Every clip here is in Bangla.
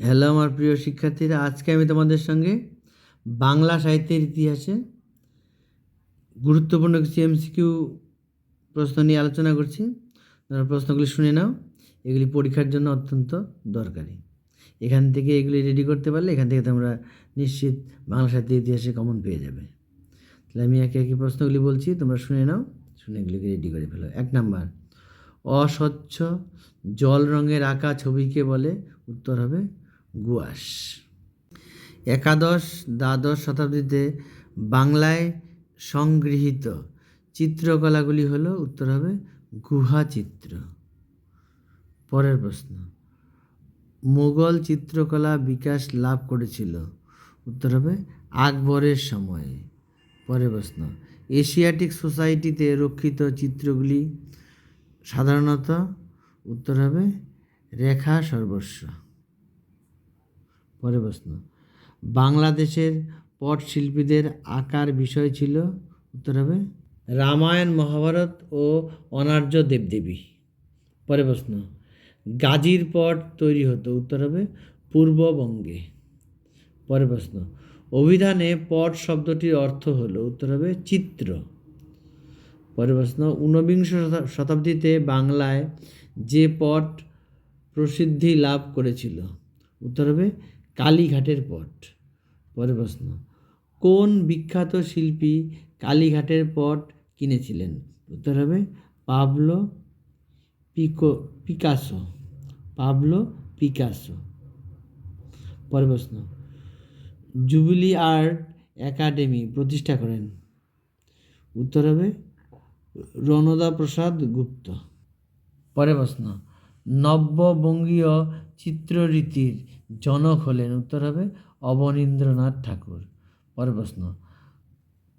হ্যালো আমার প্রিয় শিক্ষার্থীরা, আজকে আমি তোমাদের সঙ্গে বাংলা সাহিত্যের ইতিহাসে গুরুত্বপূর্ণ কিছু এমসিকিউ প্রশ্ন নিয়ে আলোচনা করছি। তোমরা প্রশ্নগুলি শুনে নাও, এগুলি পরীক্ষার জন্য অত্যন্ত দরকারি। এখান থেকে এগুলি রেডি করতে পারলে এখান থেকে তোমরা নিশ্চিত বাংলা সাহিত্যের ইতিহাসে কমন পেয়ে যাবে। তাহলে আমি একে একে প্রশ্নগুলি বলছি, তোমরা শুনে নাও, শুনে এগুলিকে রেডি করে ফেলো। এক নাম্বার, অস্বচ্ছ জল রঙের আঁকা ছবিকে বলে, উত্তর হবে গুয়াশ। একাদশ দ্বাদশ শতাব্দীতে বাংলায় সংগৃহীত চিত্রকলাগুলি হল, উত্তর হবে, গুহা চিত্র। পরের প্রশ্ন, মোগল চিত্রকলা বিকাশ লাভ করেছিল? উত্তর হবে, আকবরের সময়ে। পরের প্রশ্ন, এশিয়াটিক সোসাইটিতে রক্ষিত চিত্রগুলি সাধারণত, উত্তর হবে, রেখা সর্বস্ব। পরে প্রশ্ন। বাংলাদেশের পট শিল্পীদের আঁকার বিষয় ছিল, উত্তর হবে রামায়ণ, মহাভারত ও অনার্য দেবদেবী। পরে প্রশ্ন, গাজীর পট তৈরি হতো, উত্তর হবে পূর্ববঙ্গে। পরে প্রশ্ন, অভিধানে পট শব্দটির অর্থ হলো, উত্তর হবে চিত্র। পরের প্রশ্ন, ঊনবিংশ শতা- শতাব্দীতে বাংলায় যে পট প্রসিদ্ধি লাভ করেছিল, উত্তর হবে কালীঘাটের পট। পরের প্রশ্ন, কোন বিখ্যাত শিল্পী কালীঘাটের পট কিনেছিলেন? উত্তর হবে Pablo Pico, Picasso, Pablo Picasso. পরের প্রশ্ন, জুবিলি আর্ট একাডেমি প্রতিষ্ঠা করেন? উত্তর হবে রণদা প্রসাদ গুপ্ত। পরে প্রশ্ন, নব্যবঙ্গীয় চিত্ররীতির জনক হলেন, উত্তর হবে অবনীন্দ্রনাথ ঠাকুর। পরে প্রশ্ন,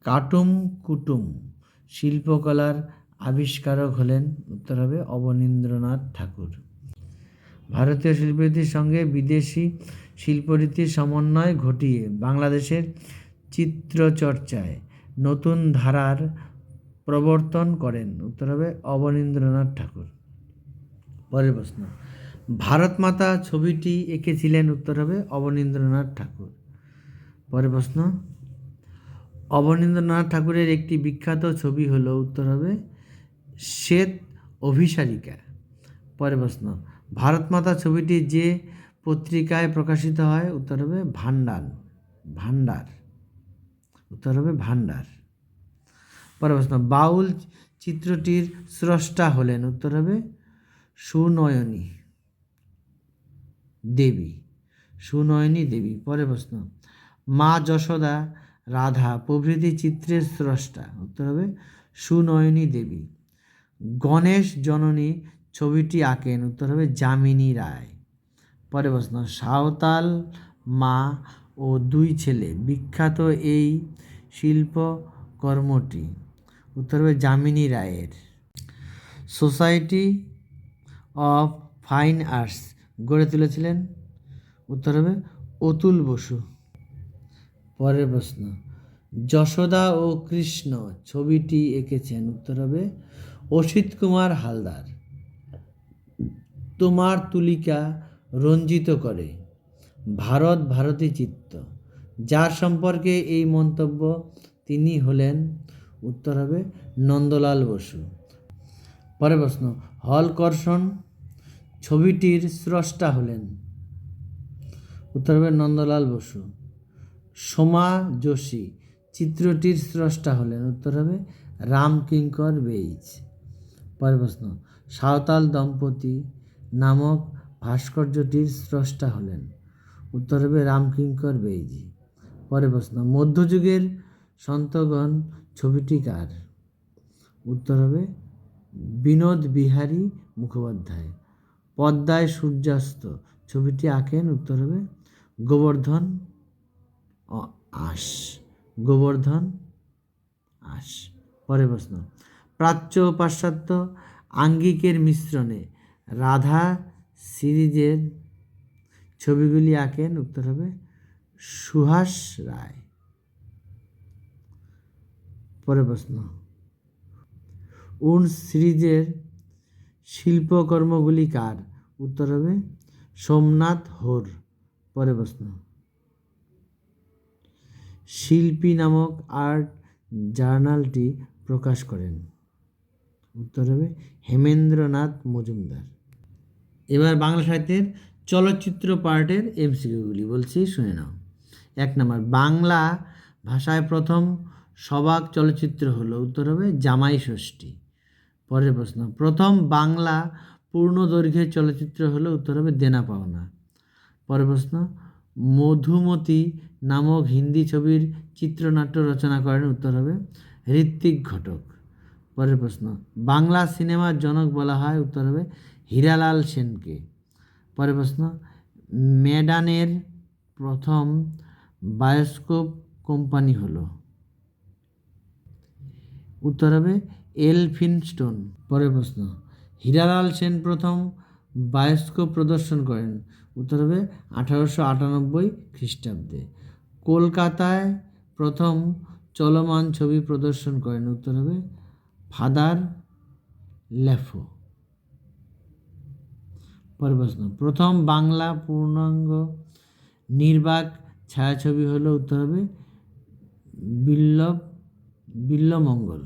কাটুম কুটুম শিল্পকলার আবিষ্কারক হলেন, উত্তর হবে অবনীন্দ্রনাথ ঠাকুর। ভারতীয় শিল্পরীতির সঙ্গে বিদেশি শিল্পরীতির সমন্বয় ঘটিয়ে বাংলাদেশের চিত্রচর্চায় নতুন ধারার প্রবর্তন করেন, উত্তর হবে অবনীন্দ্রনাথ ঠাকুর। পরের প্রশ্ন ভারত মাতা ছবিটি এঁকেছিলেন উত্তর হবে অবনীন্দ্রনাথ ঠাকুর। পরের প্রশ্ন, অবনীন্দ্রনাথ ঠাকুরের একটি বিখ্যাত ছবি হলো উত্তর হবে শ্বেত অভিসারিকা। পরের প্রশ্ন ভারত মাতা ছবিটি যে পত্রিকায় প্রকাশিত হয় উত্তর হবে ভান্ডার ভান্ডার উত্তর হবে ভান্ডার। পরের প্রশ্ন, বাউল চিত্রটির স্রষ্টা হলেন উত্তর হবে সুনয়নী। দেবী, সুনয়নী দেবী, পরের প্রশ্ন। মা যশোদা, রাধা প্রভৃতি চিত্রের স্রষ্টা, উত্তর হবে সুনয়নী দেবী। গণেশ জননী ছবিটি আঁকেন, উত্তর হবে যামিনী রায়। পরে প্রশ্ন, সাঁওতাল মা ও দুই ছেলে, বিখ্যাত এই শিল্পকর্মটি, উত্তর হবে যামিনী রায়ের। সোসাইটি অফ ফাইন আর্টস গড়ে তুলেছিলেন? উত্তর হবে অতুল বসু। পরের প্রশ্ন, যশোদা ও কৃষ্ণ ছবিটি এঁকেছেন। উত্তর হবে অসিত কুমার হালদার। তোমার তুলিকা রঞ্জিত করে, ভারত ভারতী চিত্ত। যার সম্পর্কে এই মন্তব্য তিনি হলেন, উত্তর হবে নন্দলাল বসু। পরের প্রশ্ন হলকর্ষণ ছবিটির স্রষ্টা হলেন উত্তর হবে নন্দলাল বসু। সোমা যোশী চিত্রটির স্রষ্টা হলেন উত্তর হবে রামকিঙ্কর বেইজ। পরের প্রশ্ন, সাঁওতাল দম্পতি নামক ভাস্কর্যটির স্রষ্টা হলেন উত্তর হবে রামকিঙ্কর বেইজি। পরের প্রশ্ন, মধ্যযুগের সন্তগণ ছবিটি কার? উত্তর হবে বিনোদ বিহারী মুখোপাধ্যায়। পদ্মায় সূর্যাস্ত। ছবিটি আঁকেন, উত্তর হবে, গোবর্ধন আস গোবর্ধন আস পরের প্রশ্ন। প্রাচ্য পাশ্চাত্য আঙ্গিকের মিশ্রণে রাধা সিরিজের ছবিগুলি আঁকেন, উত্তর হবে, সুহাস রায়। পরের প্রশ্ন। উন সিরিজের শিল্পকর্মগুলি কার? উত্তর হবে সোমনাথ হোর। পরে প্রশ্ন। শিল্পী নামক আর্ট জার্নালটি প্রকাশ করেন। উত্তর হবে হেমেন্দ্রনাথ মজুমদার। এবার বাংলা সাহিত্যের চলচ্চিত্র পার্টের এমসিকিউগুলি বলছি, শুনে নাও। এক নম্বর, বাংলা ভাষায় প্রথম সবাক চলচ্চিত্র হলো, উত্তর হবে জামাই ষষ্ঠী। পরের প্রশ্ন। প্রথম বাংলা পূর্ণ দৈর্ঘ্যের চলচ্চিত্র হলো উত্তর হবে দেনা পাওনা। পরের প্রশ্ন, মধুমতি নামক হিন্দি ছবির চিত্রনাট্য রচনা করেন উত্তর হবে ঋত্বিক ঘটক। পরের প্রশ্ন, বাংলা সিনেমার জনক বলা হয় উত্তর হবে হীরালাল সেনকে। পরের প্রশ্ন ম্যাডানের প্রথম বায়োস্কোপ কোম্পানি হলো। উত্তর হবে এলফিনস্টোন পরের প্রশ্ন। হীরালাল সেন প্রথম বায়োস্কোপ প্রদর্শন করেন, উত্তর হবে আঠারোশো আটানব্বই খ্রিস্টাব্দে। কলকাতায় প্রথম চলমান ছবি প্রদর্শন করেন, উত্তর হবে ফাদার লেফো পরের প্রশ্ন, প্রথম বাংলা পূর্ণাঙ্গ নির্বাক ছায়াছবি হলো, উত্তর হবে বিল্লব, বিল্লমঙ্গল।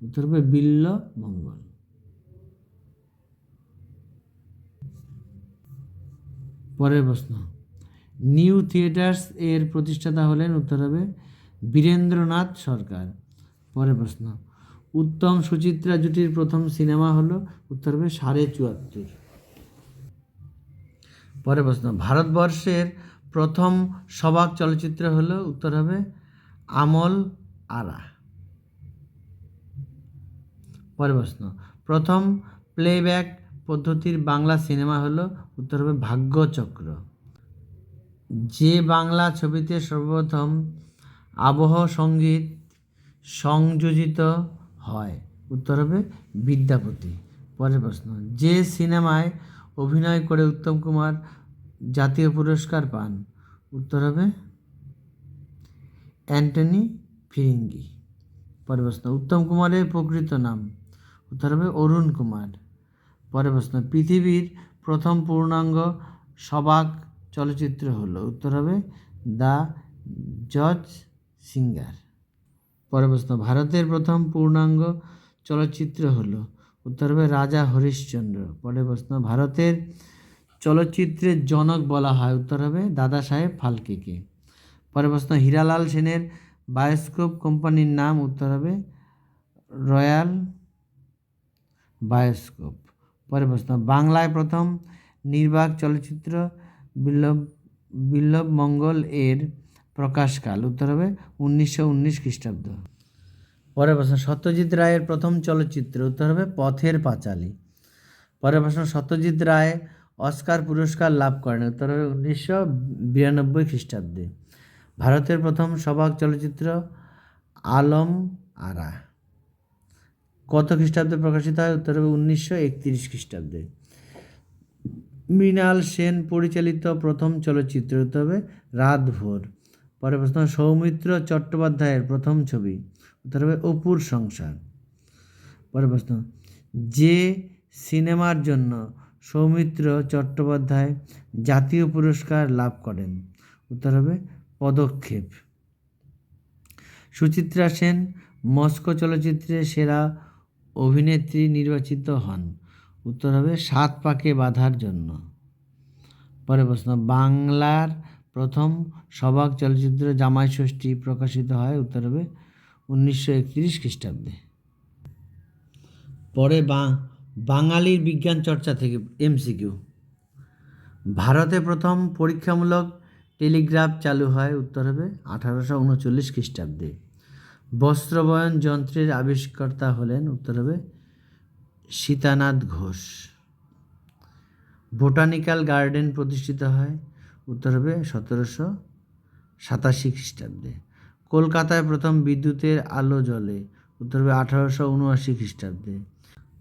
উত্তর হবে বিল্লমঙ্গল পরের প্রশ্ন, নিউ থিয়েটার্স এর প্রতিষ্ঠাতা হলেন উত্তর হবে বীরেন্দ্রনাথ সরকার। পরের প্রশ্ন, উত্তম সুচিত্রা জুটির প্রথম সিনেমা হলো উত্তর হবে সাড়ে চুয়াত্তর। পরের প্রশ্ন, ভারতবর্ষের প্রথম সবাক চলচ্চিত্র হলো উত্তর হবে আমল আরা। পরের প্রশ্ন। প্রথম প্লেব্যাক পদ্ধতির বাংলা সিনেমা হলো উত্তর হবে ভাগ্যচক্র। যে বাংলা ছবিতে সর্বপ্রথম আবহ সংগীত সংযোজিত হয়, উত্তর হবে বিদ্যাপতি। পরের প্রশ্ন, যে সিনেমায় অভিনয় করে উত্তম কুমার জাতীয় পুরস্কার পান, উত্তর হবে অ্যান্টনি ফিরিঙ্গি। পরের প্রশ্ন, উত্তম কুমারের প্রকৃত নাম? উত্তর হবে অরুণ কুমার। পরের প্রশ্ন, পৃথিবীর প্রথম পূর্ণাঙ্গ সবাক চলচ্চিত্র হলো। উত্তর হবে দ্য জজ সিঙ্গার। পরের প্রশ্ন, ভারতের প্রথম পূর্ণাঙ্গ চলচ্চিত্র হলো। উত্তর হবে রাজা হরিশ্চন্দ্র। পরের প্রশ্ন, ভারতের চলচ্চিত্রের জনক বলা হয়। উত্তর হবে দাদা সাহেব ফালকেকে। পরের প্রশ্ন, হীরালাল সেনের বায়োস্কোপ কোম্পানির নাম। উত্তর হবে রয়্যাল বায়োস্কোপ। পরের প্রশ্ন, বাংলায় প্রথম নির্বাক চলচ্চিত্র বিল্লব বিল্লব মঙ্গল এর প্রকাশকাল, উত্তর হবে উনিশশো উনিশ খ্রিস্টাব্দ। পরের প্রশ্ন, সত্যজিৎ রায়ের প্রথম চলচ্চিত্র, উত্তর হবে পথের পাঁচালী। পরের প্রশ্ন, সত্যজিৎ রায় অস্কার পুরস্কার লাভ করেন, উত্তর হবে উনিশশো বিরানব্বই খ্রিস্টাব্দে। ভারতের প্রথম সবাক চলচ্চিত্র, আলম আরা। কত খ্রিস্টাব্দে প্রকাশিত হয়? উত্তর হবে উনিশশো একত্রিশ খ্রিস্টাব্দে। মৃণাল সেন পরিচালিত প্রথম চলচ্চিত্র, উত্তর হবে রাতভোর। পরে প্রশ্ন, সৌমিত্র চট্টোপাধ্যায়ের প্রথম ছবি, উত্তর হবে অপুর সংসার। পরে প্রশ্ন, যে সিনেমার জন্য সৌমিত্র চট্টোপাধ্যায় জাতীয় পুরস্কার লাভ করেন, উত্তর হবে পদক্ষেপ। সুচিত্রা সেন, মস্কো চলচ্চিত্রে সেরা অভিনেত্রী নির্বাচিত হন। উত্তর হবে সাত পাকে বাঁধার জন্য। পরের প্রশ্ন, বাংলার প্রথম সবাক চলচ্চিত্র জামাই ষষ্ঠী প্রকাশিত হয়, উত্তর হবে উনিশশো একত্রিশ খ্রিস্টাব্দে। পরে বাঙালির বিজ্ঞান চর্চা থেকে, এমসিকিউ। ভারতে প্রথম পরীক্ষামূলক টেলিগ্রাফ চালু হয়, উত্তর হবে আঠারোশো উনচল্লিশ খ্রিস্টাব্দে। বস্ত্রবয়ন যন্ত্রের আবিষ্কর্তা হলেন, উত্তর হবে, সীতানাথ ঘোষ। বোটানিক্যাল গার্ডেন প্রতিষ্ঠিত হয়, উত্তর হবে, সতেরোশো সাতাশি খ্রিস্টাব্দে। কলকাতায় প্রথম বিদ্যুতের আলো জ্বলে, উত্তর হবে, আঠারোশো উনআশি খ্রিস্টাব্দে।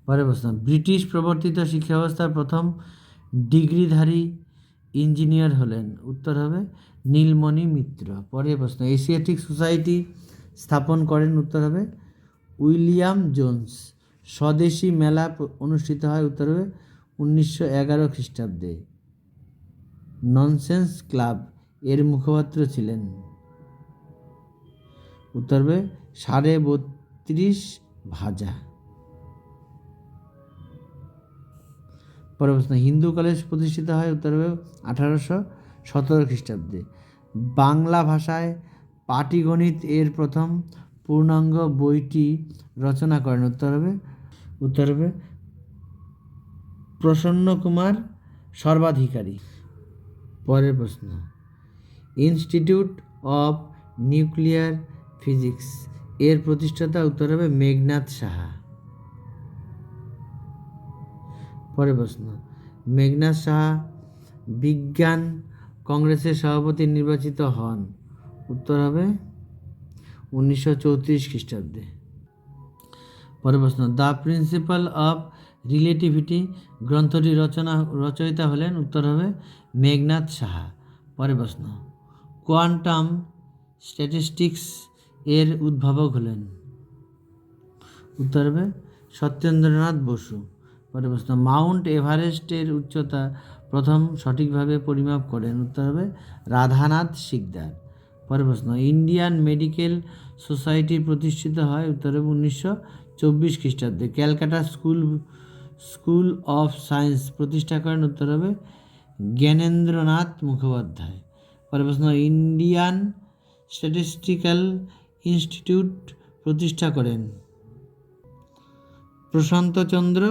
পরের প্রশ্ন, ব্রিটিশ প্রবর্তিত শিক্ষা ব্যবস্থার প্রথম ডিগ্রিধারী ইঞ্জিনিয়ার হলেন, উত্তর হবে, নীলমণি মিত্র। পরের প্রশ্ন, এশিয়াটিক সোসাইটি স্থাপন করেন, উত্তর হবে, উইলিয়াম জোন্স। স্বদেশী মেলা অনুষ্ঠিত হয়, উত্তর হবে, উনিশশো এগারো খ্রিস্টাব্দে। ননসেন্স ক্লাব এর মুখপাত্র ছিলেন। উত্তর হবে, সাড়ে বত্রিশ ভাজা। প্রশ্ন, হিন্দু কলেজ প্রতিষ্ঠিত হয়, উত্তর হবে, আঠারোশো সতেরো খ্রিস্টাব্দে। বাংলা ভাষায় পাটিগণিত এর প্রথম পূর্ণাঙ্গ বইটি রচনা করেন। উত্তর হবে উত্তর হবে, প্রসন্ন কুমার সর্বাধিকারী। পরের প্রশ্ন, ইনস্টিটিউট অফ নিউক্লিয়ার ফিজিক্স এর প্রতিষ্ঠাতা উত্তর হবে মেঘনাথ সাহা। পরের প্রশ্ন, মেঘনাথ সাহা বিজ্ঞান কংগ্রেসের সভাপতি নির্বাচিত হন। উত্তর হবে উনিশশো চৌত্রিশ খ্রিস্টাব্দে। পরের প্রশ্ন, দ্য প্রিন্সিপাল অফ রিলেটিভিটি গ্রন্থটি রচনা, রচয়িতা হলেন, উত্তর হবে মেঘনাথ সাহা। পরের প্রশ্ন, কোয়ান্টাম স্ট্যাটিস্টিক্স এর উদ্ভাবক হলেন, উত্তর হবে সত্যেন্দ্রনাথ বসু। পরের প্রশ্ন, মাউন্ট এভারেস্টের উচ্চতা প্রথম সঠিকভাবে পরিমাপ করেন উত্তর হবে রাধানাথ শিকদার। পরের প্রশ্ন ইন্ডিয়ান মেডিকেল সোসাইটি প্রতিষ্ঠিত হয় উত্তর উনিশশো চব্বিশ খ্রিস্টাব্দে। Calcutta school school of science প্রতিষ্ঠা করেন উত্তর হবে জ্ঞানেন্দ্রনাথ মুখোপাধ্যায়। পরের প্রশ্ন ইন্ডিয়ান স্ট্যাটিস্টিক্যাল ইনস্টিটিউট প্রতিষ্ঠা করেন প্রশান্তচন্দ্র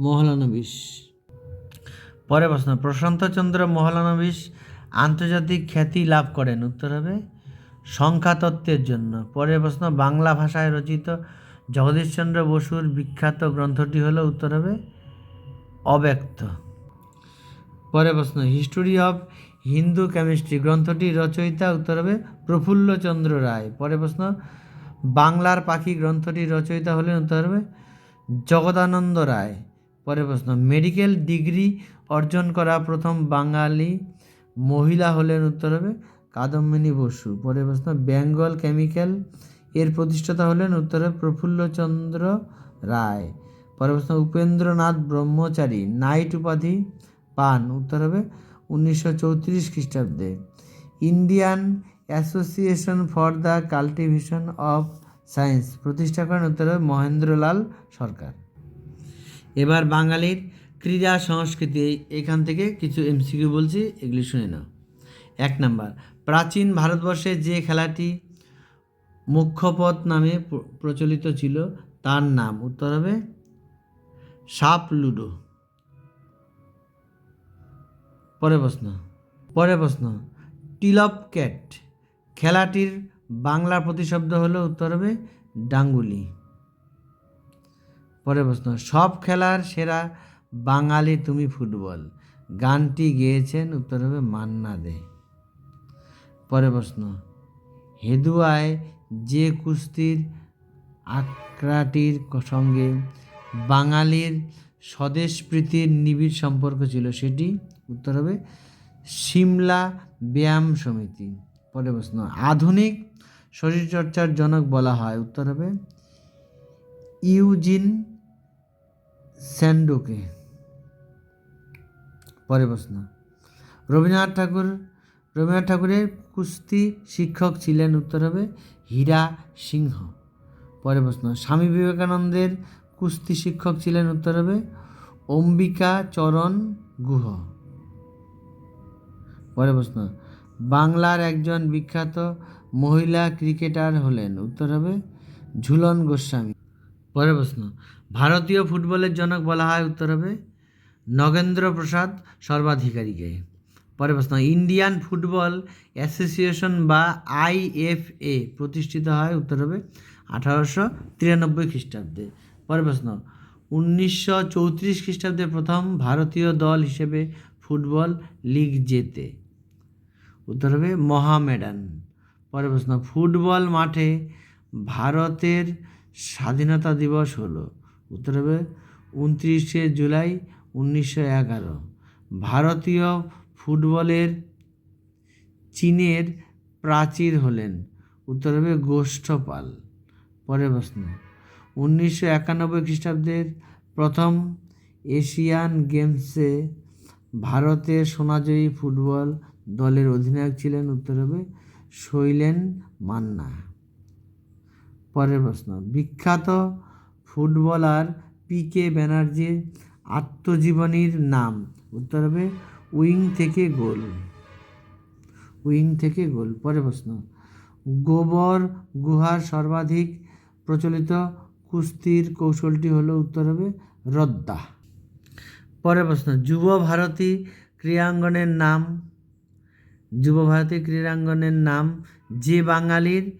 মহলানবিশ। পরের প্রশ্ন প্রশান্তচন্দ্র মহলানবিশ আন্তর্জাতিক খ্যাতি লাভ করেন উত্তর হবে সংখ্যাতত্ত্বের জন্য। পরের প্রশ্ন, বাংলা ভাষায় রচিত জগদীশচন্দ্র বসুর বিখ্যাত গ্রন্থটি হলো উত্তর হবে অব্যক্ত। পরের প্রশ্ন, হিস্টোরি অফ হিন্দু কেমিস্ট্রি গ্রন্থটির রচয়িতা, উত্তর হবে প্রফুল্লচন্দ্র রায়। পরের প্রশ্ন, বাংলার পাখি গ্রন্থটির রচয়িতা হলেন, উত্তর হবে জগদানন্দ রায়। পরের প্রশ্ন, মেডিকেল ডিগ্রি অর্জন করা প্রথম বাঙালি মহিলা হলেন, উত্তর হবে কাদম্বিনী বসু। পরের প্রশ্ন, বেঙ্গল কেমিক্যাল এর প্রতিষ্ঠাতা হলেন উত্তরে প্রফুল্লচন্দ্র রায়। পরের প্রশ্ন, উপেন্দ্রনাথ ব্রহ্মচারী, নাইট উপাধি পান। উত্তর হবে উনিশশো চৌত্রিশ খ্রিস্টাব্দে। Indian association for the cultivation of science প্রতিষ্ঠা করেন উত্তর হবে মহেন্দ্রলাল সরকার। এবার বাঙালির ক্রীড়া সংস্কৃতি, এখান থেকে কিছু এমসিকিউ বলছি, এগুলি শুনে নাও। এক নাম্বার। প্রাচীন ভারতবর্ষে যে খেলাটি মুখ্যপথ নামে প্রচলিত ছিল, তার নাম উত্তর হবে সাপ লুডো। পরের প্রশ্ন পরের প্রশ্ন, টিলপ ক্যাট, খেলাটির বাংলা প্রতিশব্দ হলো উত্তর হবে ডাঙ্গুলি। পরের প্রশ্ন, সব খেলার সেরা বাঙালি তুমি ফুটবল? গানটি গেয়েছেন উত্তর হবে মান্না দে। পরের প্রশ্ন। হেদুয়ায় যে কুস্তির আখড়াটির ক- সঙ্গে বাঙালির স্বদেশপ্রীতির নিবিড় সম্পর্ক ছিল সেটি উত্তর হবে সিমলা ব্যায়াম সমিতি। পরে প্রশ্ন, আধুনিক শরীরচর্চার জনক বলা হয়, উত্তর হবে ইউজিন স্যান্ডোকে। পরে প্রশ্ন, রবীন্দ্রনাথ ঠাকুর রবীন্দ্রনাথ ঠাকুরের কুস্তি শিক্ষক ছিলেন উত্তর হবে হীরা সিংহ। পরের প্রশ্ন, স্বামী বিবেকানন্দের কুস্তি শিক্ষক ছিলেন উত্তর হবে অম্বিকা চরণ গুহ। পরের প্রশ্ন, বাংলার একজন বিখ্যাত মহিলা ক্রিকেটার হলেন উত্তর হবে ঝুলন গোস্বামী। পরের প্রশ্ন, ভারতীয় ফুটবলের জনক বলা হয় উত্তর হবে নগেন্দ্র প্রসাদ সর্বাধিকারীকে। পরের প্রশ্ন ইন্ডিয়ান ফুটবল অ্যাসোসিয়েশন বা আইএফএ প্রতিষ্ঠিত হয়, উত্তর হবে আঠারোশো তিরানব্বই খ্রিস্টাব্দে। পরের প্রশ্ন, উনিশশো চৌত্রিশ খ্রিস্টাব্দে প্রথম ভারতীয় দল হিসেবে ফুটবল লিগ জেতে। উত্তর হবে মহামেডান। পরের প্রশ্ন, ফুটবল মাঠে ভারতের স্বাধীনতা দিবস হলো, উত্তর হবে উনত্রিশে জুলাই উনিশশো এগারো। ভারতীয় ফুটবলের চীনের প্রাচীর হলেন। উত্তর হবে গোষ্ঠপাল। পরের প্রশ্ন। উনিশশো একানব্বই খ্রিস্টাব্দের প্রথম এশিয়ান গেমসে ভারতের সোনাজয়ী ফুটবল দলের অধিনায়ক ছিলেন। উত্তর হবে শৈলেন মান্না। পরের প্রশ্ন। বিখ্যাত ফুটবলার পি কে ব্যানার্জির আত্মজীবনীর নাম। উত্তর হবে উইং থেকে গোল। উইং থেকে গোল, পরের প্রশ্ন। গোবর গুহার সর্বাধিক প্রচলিত কুস্তির কৌশলটি হলো উত্তর হবে রদ্দা। পরের প্রশ্ন, যুব ভারতী ক্রীড়াঙ্গনের নাম, যুব ভারতী ক্রীড়াঙ্গনের নাম যে বাঙালির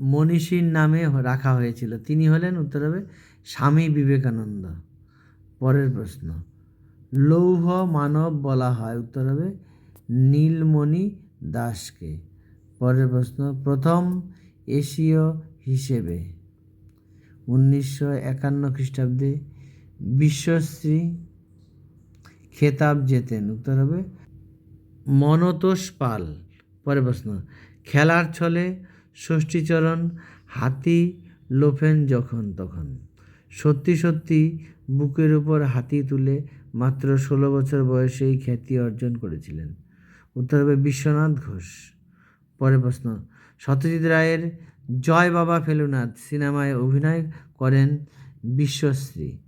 মনীষীর নামে রাখা হয়েছিল, তিনি হলেন উত্তর হবে স্বামী বিবেকানন্দ। পরের প্রশ্ন লৌহ মানব বলা হয়। উত্তর হবে নীলমণি দাসকে। পরের প্রশ্ন, প্রথম এশীয় হিসেবে উনিশশো একান্ন খ্রিস্টাব্দে বিশ্বশ্রী খেতাব জেতেন। উত্তর হবে মনতোষ পাল। পরের প্রশ্ন, খেলার ছলে ষষ্ঠীচরণ হাতি লোফেন যখন তখন? সত্যি সত্যি বুকের উপর হাতি তুলে মাত্র ষোলো বছর বয়সেই খ্যাতি অর্জন করেছিলেন। উত্তর হবে বিশ্বনাথ ঘোষ। পরে প্রশ্ন, সত্যজিৎ রায়ের জয় বাবা ফেলুনাথ সিনেমায় অভিনয় করেন বিশ্বশ্রী।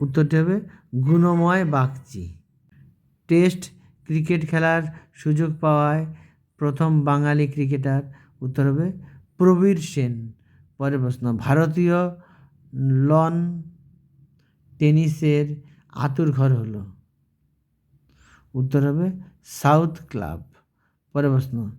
উত্তরটি হবে গুণময় বাগচি। টেস্ট ক্রিকেট খেলার সুযোগ পাওয়ায় প্রথম বাঙালি ক্রিকেটার। উত্তর হবে প্রবীর সেন। পরের প্রশ্ন, ভারতীয় লন টেনিসের আতুর ঘর হলো। উত্তর হবে সাউথ ক্লাব। পরের প্রশ্ন।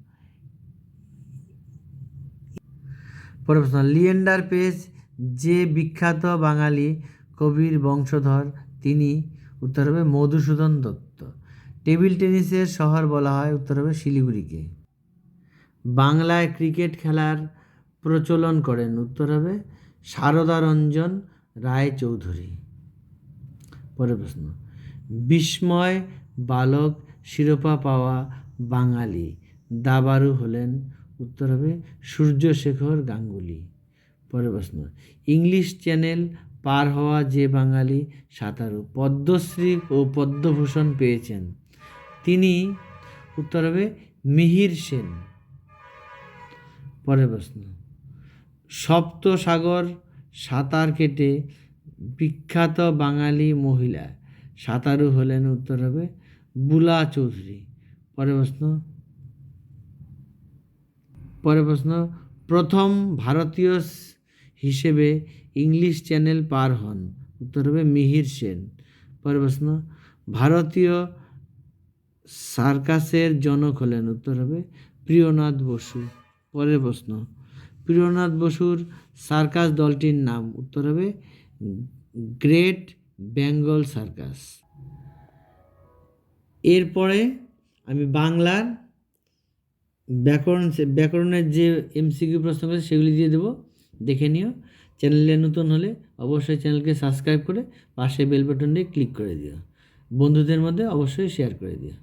পরের প্রশ্ন, লিয়েন্ডার পেজ, যে বিখ্যাত বাঙালি কবির বংশধর, তিনি, উত্তর হবে মধুসূদন দত্ত। টেবিল টেনিসের শহর বলা হয়, উত্তর হবে শিলিগুড়িকে। বাংলায় ক্রিকেট খেলার প্রচলন করেন, উত্তর হবে সারদা রঞ্জন রায়চৌধুরী। পরের প্রশ্ন। বিস্ময় বালক শিরোপা পাওয়া বাঙালি। দাবারু হলেন, উত্তর হবে সূর্যশেখর গাঙ্গুলি। পরের প্রশ্ন, ইংলিশ চ্যানেল পার হওয়া যে বাঙালি সাঁতারু পদ্মশ্রী ও পদ্মভূষণ পেয়েছেন, তিনি উত্তর হবে মিহির সেন। পরের প্রশ্ন, সপ্তসাগর সাঁতার কেটে বিখ্যাত বাঙালি মহিলা। সাঁতারু হলেন উত্তর হবে বুলা চৌধুরী। পরের প্রশ্ন। পরের প্রশ্ন, প্রথম ভারতীয় হিসেবে ইংলিশ চ্যানেল পার হন। উত্তর হবে মিহির সেন। পরের প্রশ্ন, ভারতীয় সার্কাসের জনক হলেন। উত্তর হবে প্রিয়নাথ বসু। পরের প্রশ্ন, প্রিয়নাথ বসুর সার্কাস দলটির নাম উত্তর হবে গ্রেট বেঙ্গল সার্কাস। এরপরে আমি বাংলার ব্যাকরণ ব্যাকরণের যে এমসিকিউ প্রশ্ন করেছে সেগুলি দিয়ে দেবো। দেখে নিও। চ্যানেলে নতুন হলে অবশ্যই চ্যানেলকে সাবস্ক্রাইব করে পাশে বেল বাটনটি ক্লিক করে দিও। বন্ধুদের মধ্যে অবশ্যই শেয়ার করে দিও।